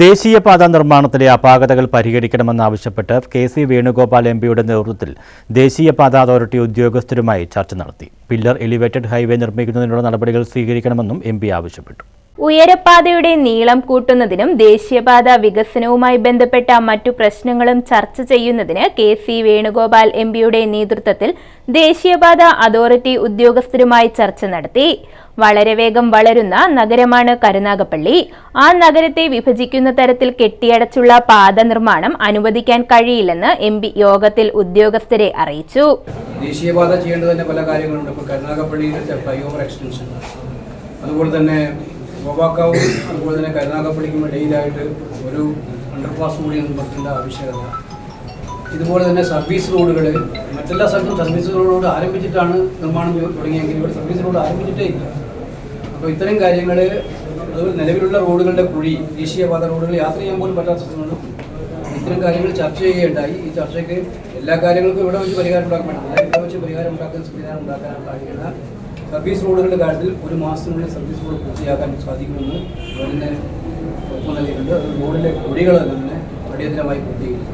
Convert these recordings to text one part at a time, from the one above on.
ദേശീയപാത നിർമ്മാണത്തിലെ അപാകതകൾ പരിഹരിക്കണമെന്നാവശ്യപ്പെട്ട് കെ സി വേണുഗോപാൽ എം പിയുടെ നേതൃത്വത്തിൽ ദേശീയപാത അതോറിറ്റി ഉദ്യോഗസ്ഥരുമായി ചർച്ച നടത്തി. പില്ലർ എലിവേറ്റഡ് ഹൈവേ നിർമ്മിക്കുന്നതിനുള്ള നടപടികൾ സ്വീകരിക്കണമെന്നും എം ആവശ്യപ്പെട്ടു. ഉയരപ്പാതയുടെ നീളം കൂട്ടുന്നതിനും ദേശീയപാത വികസനവുമായി ബന്ധപ്പെട്ട മറ്റു പ്രശ്നങ്ങളും ചർച്ച ചെയ്യുന്നതിന് കെ സി വേണുഗോപാൽ എം പിയുടെ നേതൃത്വത്തിൽ ദേശീയപാത അതോറിറ്റി ഉദ്യോഗസ്ഥരുമായി ചർച്ച നടത്തി. വളരെ വേഗം വളരുന്ന നഗരമാണ് കരുനാഗപ്പള്ളി. ആ നഗരത്തെ വിഭജിക്കുന്ന തരത്തിൽ കെട്ടിയടച്ചുള്ള പാത നിർമ്മാണം അനുവദിക്കാൻ കഴിയില്ലെന്ന് എം പി യോഗത്തിൽ ഉദ്യോഗസ്ഥരെ അറിയിച്ചു. ദേശീയപാത ചെയ്യേണ്ട തന്നെ പല കാര്യങ്ങളുണ്ട്. ഇപ്പോൾ കരുനാഗപ്പള്ളിയിലെ ഫ്ലൈ ഓവർ എക്സ്റ്റൻഷൻ അതുപോലെ തന്നെ ഗോവാക്കാവും അതുപോലെ തന്നെ കരുനാഗപ്പള്ളിക്കും ഇടയിലായിട്ട് ഒരു അണ്ടർപാസ് കൂടി നിർമ്മിക്കേണ്ട ആവശ്യകത. ഇതുപോലെ തന്നെ സർവീസ് റോഡുകൾ മറ്റെല്ലാ സ്ഥലത്തും സർവീസ് റോഡ് ആരംഭിച്ചിട്ടാണ് നിർമ്മാണം തുടങ്ങിയെങ്കിൽ ഇവിടെ സർവീസ് റോഡ് ആരംഭിച്ചിട്ടേ ഇല്ല. അപ്പോൾ ഇത്തരം കാര്യങ്ങൾ അതുപോലെ നിലവിലുള്ള റോഡുകളുടെ കുഴി ദേശീയപാത റോഡുകൾ യാത്ര ചെയ്യാൻ പോലും പറ്റാത്ത സ്ഥലങ്ങളും ഇത്തരം കാര്യങ്ങൾ ചർച്ച ചെയ്യുകയുണ്ടായി. ഈ ചർച്ചയ്ക്ക് എല്ലാ കാര്യങ്ങൾക്കും ഇവിടെ വെച്ച് പരിഹാരം ഉണ്ടാക്കാൻ പറ്റില്ല ഇവിടെ വെച്ച് പരിഹാരം ഉണ്ടാക്കാൻ സംവിധാനം ഉണ്ടാക്കാനുള്ള കഴിയുന്ന സർവീസ് റോഡുകളുടെ കാര്യത്തിൽ ഒരു മാസത്തിനുള്ളിൽ സർവീസ് റോഡ് പൂർത്തിയാക്കാൻ സാധിക്കുമെന്ന് ഗവൺമെന്റ് ഉറപ്പ് നൽകിയിട്ടുണ്ട്. റോഡിലെ കുഴികൾ തന്നെ അടിയന്തരമായി പൂർത്തീകരിച്ചു.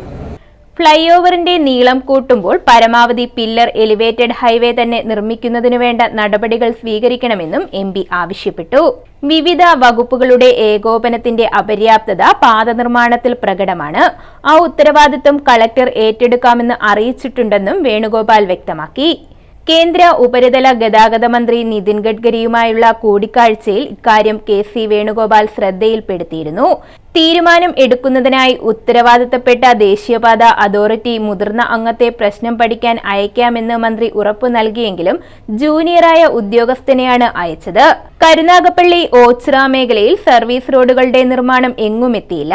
ഫ്ലൈ ഓവറിന്റെ നീളം കൂട്ടുമ്പോൾ പരമാവധി പില്ലർ എലിവേറ്റഡ് ഹൈവേ തന്നെ നിർമ്മിക്കുന്നതിനു വേണ്ട നടപടികൾ സ്വീകരിക്കണമെന്നും എം ആവശ്യപ്പെട്ടു. വിവിധ വകുപ്പുകളുടെ ഏകോപനത്തിന്റെ അപര്യാപ്തത പാത നിർമ്മാണത്തിൽ പ്രകടമാണ്. ആ ഉത്തരവാദിത്വം കളക്ടർ ഏറ്റെടുക്കാമെന്ന് അറിയിച്ചിട്ടുണ്ടെന്നും വേണുഗോപാൽ വ്യക്തമാക്കി. കേന്ദ്ര ഉപരിതല ഗതാഗത മന്ത്രി നിതിൻ ഗഡ്കരിയുമായുള്ള കൂടിക്കാഴ്ചയിൽ ഇക്കാര്യം കെ സി വേണുഗോപാൽ ശ്രദ്ധയിൽപ്പെടുത്തിയിരുന്നു. തീരുമാനം എടുക്കുന്നതിനായി ഉത്തരവാദിത്തപ്പെട്ട ദേശീയപാത അതോറിറ്റി മുതിർന്ന അംഗത്തെ പ്രശ്നം പഠിക്കാൻ അയക്കാമെന്ന് മന്ത്രി ഉറപ്പു നൽകിയെങ്കിലും ജൂനിയറായ ഉദ്യോഗസ്ഥനെയാണ് അയച്ചത്. കരുനാഗപ്പള്ളി ഓച്ചിറ മേഖലയിൽ സർവീസ് റോഡുകളുടെ നിർമ്മാണം എങ്ങുമെത്തിയില്ല.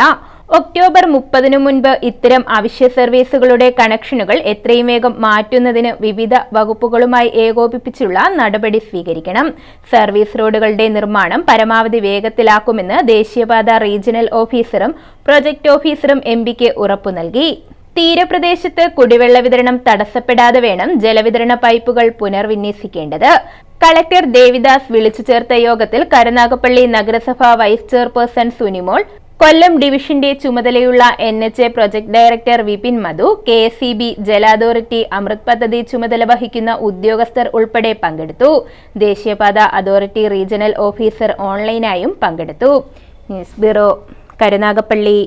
ഒക്ടോബർ മുപ്പതിനു മുൻപ് ഇത്തരം അവശ്യ സർവീസുകളുടെ കണക്ഷനുകൾ എത്രയും വേഗം മാറ്റുന്നതിന് വിവിധ വകുപ്പുകളുമായി ഏകോപിപ്പിച്ചുള്ള നടപടി സ്വീകരിക്കണം. സർവീസ് റോഡുകളുടെ നിർമ്മാണം പരമാവധി വേഗത്തിലാക്കുമെന്ന് ദേശീയപാത റീജിയണൽ ഓഫീസറും പ്രൊജക്ട് ഓഫീസറും എം പിക്ക് ഉറപ്പു നൽകി. തീരപ്രദേശത്ത് കുടിവെള്ള വിതരണം തടസ്സപ്പെടാതെ വേണം ജലവിതരണ പൈപ്പുകൾ പുനർവിന്യസിക്കേണ്ടത്. കളക്ടർ ദേവിദാസ് വിളിച്ചു ചേർത്ത യോഗത്തിൽ കരുനാഗപ്പള്ളി നഗരസഭ വൈസ് ചെയർപേഴ്സൺ സുനിമോൾ കൊല്ലം ഡിവിഷന്റെ ചുമതലയുള്ള N H A project director Vipin Madhu K S C B ജല അതോറിറ്റി അമൃത് പദ്ധതി ചുമതല വഹിക്കുന്ന ഉദ്യോഗസ്ഥർ ഉൾപ്പെടെ പങ്കെടുത്തു. ദേശീയപാത അതോറിറ്റി റീജിയണൽ ഓഫീസർ ഓൺലൈനായും പങ്കെടുത്തു. News bureau Karunagappally.